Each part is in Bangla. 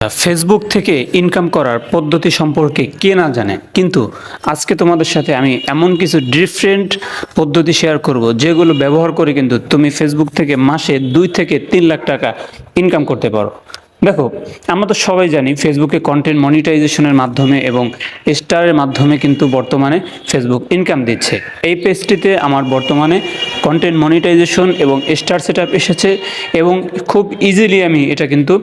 ফেসবুক থেকে ইনকাম করার পদ্ধতি সম্পর্কে কে না জানে, কিন্তু আজকে তোমাদের সাথে আমি এমন কিছু ডিফারেন্ট পদ্ধতি শেয়ার করব যেগুলো ব্যবহার করে কিন্তু তুমি ফেসবুক থেকে মাসে দুই থেকে তিন লাখ টাকা ইনকাম করতে পারো। দেখো, আমরা তো সবাই জানি ফেসবুকে কন্টেন্ট মনিটাইজেশনের মাধ্যমে এবং স্টারের মাধ্যমে কিন্তু বর্তমানে ফেসবুক ইনকাম দিচ্ছে। এই পেজটিতে আমার বর্তমানে কন্টেন্ট মনিটাইজেশন এবং স্টার সেট এসেছে এবং খুব ইজিলি আমি এটা কিন্তু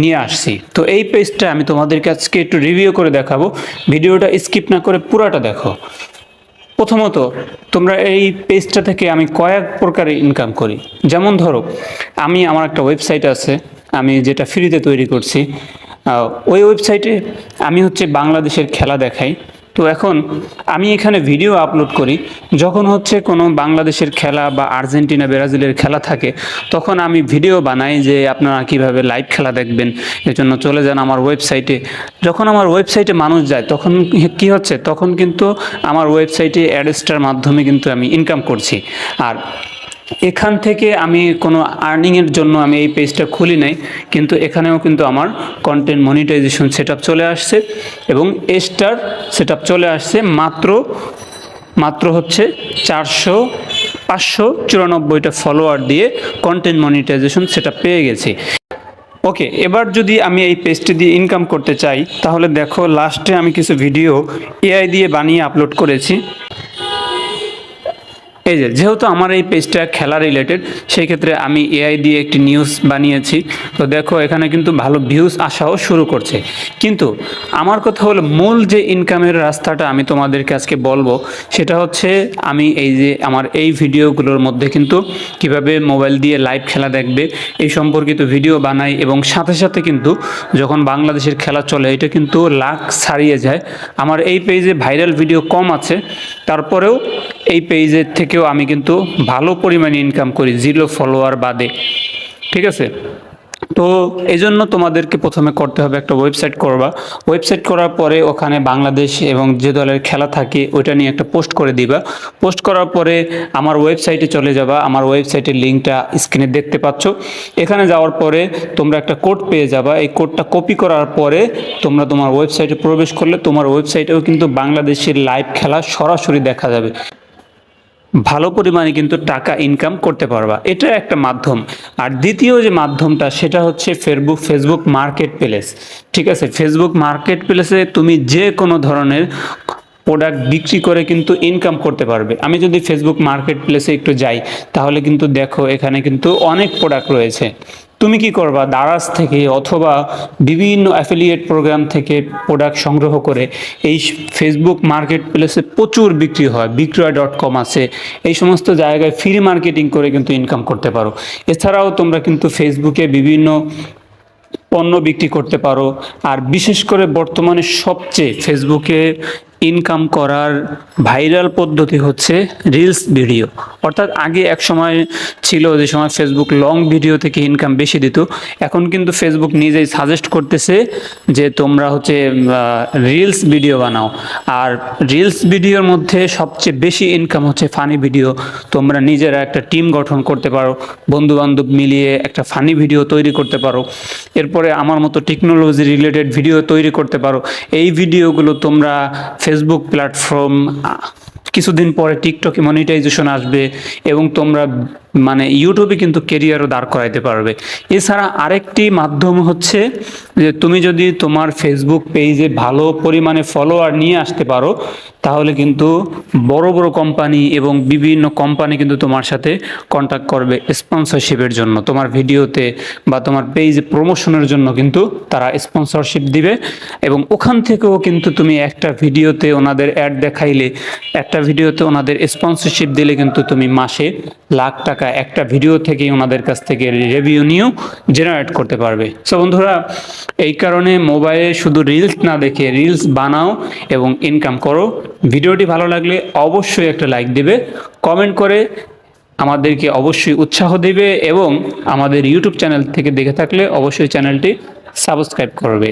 নিয়ে আসছি। তো এই পেজটা আমি তোমাদেরকে আজকে একটু রিভিউ করে দেখাবো। ভিডিওটা স্কিপ না করে পুরাটা দেখো। প্রথমত, তোমরা এই পেজটা থেকে আমি কয়েক প্রকারে ইনকাম করি। যেমন ধরো, আমি, আমার একটা ওয়েবসাইট আছে। আমি যেটা ফ্রিতে তৈরি করছি ওই ওয়েবসাইটে আমি হচ্ছে বাংলাদেশের খেলা দেখাই। তো এখন আমি এখানে ভিডিও আপলোড করি, যখন হচ্ছে কোনো বাংলাদেশের খেলা বা আর্জেন্টিনা, ব্রাজিলের খেলা থাকে, তখন আমি ভিডিও বানাই যে আপনারা কীভাবে লাইভ খেলা দেখবেন এর জন্য চলে যান আমার ওয়েবসাইটে। যখন আমার ওয়েবসাইটে মানুষ যায়, তখন কি হচ্ছে? তখন কিন্তু আমার ওয়েবসাইটে অ্যাডস্টার মাধ্যমে কিন্তু আমি ইনকাম করছি। আর এখান থেকে আমি কোনো আর্নিংয়ের জন্য আমি এই পেজটা খুলি নাই, কিন্তু এখানেও কিন্তু আমার কন্টেন্ট মনিটাইজেশন সেট চলে আসছে এবং স্টার সেট চলে আসছে মাত্র মাত্র হচ্ছে চারশো, পাঁচশো চুরানব্বইটা ফলোয়ার দিয়ে কন্টেন্ট মনিটাইজেশন সেটা পেয়ে গেছি। ওকে, এবার যদি আমি এই পেজটি দিয়ে ইনকাম করতে চাই, তাহলে দেখো লাস্টে আমি কিছু ভিডিও এআই দিয়ে বানিয়ে আপলোড করেছি। এই যে, যেহেতু আমার এই পেজটা খেলা রিলেটেড সেই ক্ষেত্রে আমি এআই দিয়ে একটি নিউজ বানিয়েছি। তো দেখো, এখানে কিন্তু ভালো ভিউজ আসাও শুরু করছে। কিন্তু আমার কথা হলো, মূল যে ইনকামের রাস্তাটা আমি তোমাদেরকে আজকে বলব, সেটা হচ্ছে আমি এই যে আমার এই ভিডিওগুলোর মধ্যে কিন্তু কীভাবে মোবাইল দিয়ে লাইভ খেলা দেখবে, এই সম্পর্কিত ভিডিও বানাই এবং সাথে সাথে কিন্তু যখন বাংলাদেশের খেলা চলে, এটা কিন্তু লাখ ছাড়িয়ে যায়। আমার এই পেজে ভাইরাল ভিডিও কম আছে। তারপরেও এই পেজের থেকেও আমি কিন্তু ভালো পরিমাণে ইনকাম করি জিরো ফলোয়ার বাদে। ঠিক আছে? তো এই জন্য তোমাদেরকে প্রথমে করতে হবে একটা ওয়েবসাইট করবা। ওয়েবসাইট করার পরে ওখানে বাংলাদেশ এবং যে দলের খেলা থাকে, ওইটা নিয়ে একটা পোস্ট করে দিবা। পোস্ট করার পরে আমার ওয়েবসাইটে চলে যাবা। আমার ওয়েবসাইটের লিঙ্কটা স্ক্রিনে দেখতে পাচ্ছ। এখানে যাওয়ার পরে তোমরা একটা কোড পেয়ে যাবা। এই কোডটা কপি করার পরে তোমরা তোমার ওয়েবসাইটে প্রবেশ করলে তোমার ওয়েবসাইটেও কিন্তু বাংলাদেশের লাইভ খেলা সরাসরি দেখা যাবে। ভালো পরিমাণে কিন্তু টাকা ইনকাম করতে পারবা। এটা একটা মাধ্যম। আর দ্বিতীয় যে মাধ্যমটা, সেটা হচ্ছে ফেসবুক ফেসবুক মার্কেট প্লেস ঠিক আছে? ফেসবুক মার্কেট প্লেসে তুমি যে কোনো ধরনের প্রোডাক্ট বিক্রি করে কিন্তু ইনকাম করতে পারবে। আমি যদি ফেসবুক মার্কেট প্লেসে একটু যাই, তাহলে কিন্তু দেখো এখানে কিন্তু অনেক প্রোডাক্ট রয়েছে। তুমি কি করবা? দারাজ থেকে অথবা বিভিন্ন অ্যাফিলিয়েট প্রোগ্রাম থেকে প্রোডাক্ট সংগ্রহ করে এই ফেসবুক মার্কেট প্লেসে প্রচুর বিক্রি হয়। বিক্রয় ডট কম আছে। এই সমস্ত জায়গায় ফ্রি মার্কেটিং করে কিন্তু ইনকাম করতে পারো। এছাড়াও তোমরা কিন্তু ফেসবুকে বিভিন্ন পণ্য বিক্রি করতে পারো। আর বিশেষ করে বর্তমানে সবচেয়ে ফেসবুকে ইনকাম করার ভাইরাল পদ্ধতি হচ্ছে রিলস ভিডিও অর্থাৎ আগে এক সময় ছিল যে সময় ফেসবুক লং ভিডিও থেকে ইনকাম বেশি দিত, এখন কিন্তু ফেসবুক নিজেই সাজেস্ট করতেছে যে তোমরা হচ্ছে রিলস ভিডিও বানাও। আর রিলস ভিডিওর মধ্যে সবচেয়ে বেশি ইনকাম হচ্ছে ফানি ভিডিও তোমরা নিজেরা একটা টিম গঠন করতে পারো বন্ধু বান্ধব মিলিয়ে একটা ফানি ভিডিও তৈরি করতে পারো। এরপরে আমার মতো টেকনোলজি রিলেটেড ভিডিও তৈরি করতে পারো। এই ভিডিওগুলো তোমরা ফেসবুক প্ল্যাটফর্ম কিছুদিন পরে টিকটকে মনিটাইজেশন আসবে এবং তোমরা মানে ইউটিউবে কিন্তু কেরিয়ারও দাঁড় করাইতে পারবে। এছাড়া আরেকটি মাধ্যম হচ্ছে যে তুমি যদি তোমার ফেসবুক পেজে ভালো পরিমাণে ফলোয়ার নিয়ে আসতে পারো, তাহলে কিন্তু বড় বড় কোম্পানি এবং বিভিন্ন কোম্পানি কিন্তু তোমার সাথে কন্ট্যাক্ট করবে স্পন্সরশিপের জন্য। তোমার ভিডিওতে বা তোমার পেজে প্রমোশনের জন্য কিন্তু তারা স্পন্সরশিপ দিবে এবং ওখান থেকেও কিন্তু তুমি একটা ভিডিওতে ওনাদের অ্যাড দেখাইলে, একটা ভিডিওতে ওনাদের স্পন্সরশিপ দিলে কিন্তু তুমি মাসে লাখ টাকা একটা ভিডিও থেকেই ওনাদের কাছ থেকে রেভিউ নিয়েও জেনারেট করতে পারবে। সো বন্ধুরা, এই কারণে মোবাইলে শুধু রিলস না দেখে রিলস বানাও এবং ইনকাম করো। ভিডিওটি ভালো লাগলে অবশ্যই একটা লাইক দেবে কমেন্ট করে আমাদেরকে অবশ্যই উৎসাহ দেবে এবং আমাদের ইউটিউব চ্যানেল থেকে দেখে থাকলে অবশ্যই চ্যানেলটি সাবস্ক্রাইব করবে।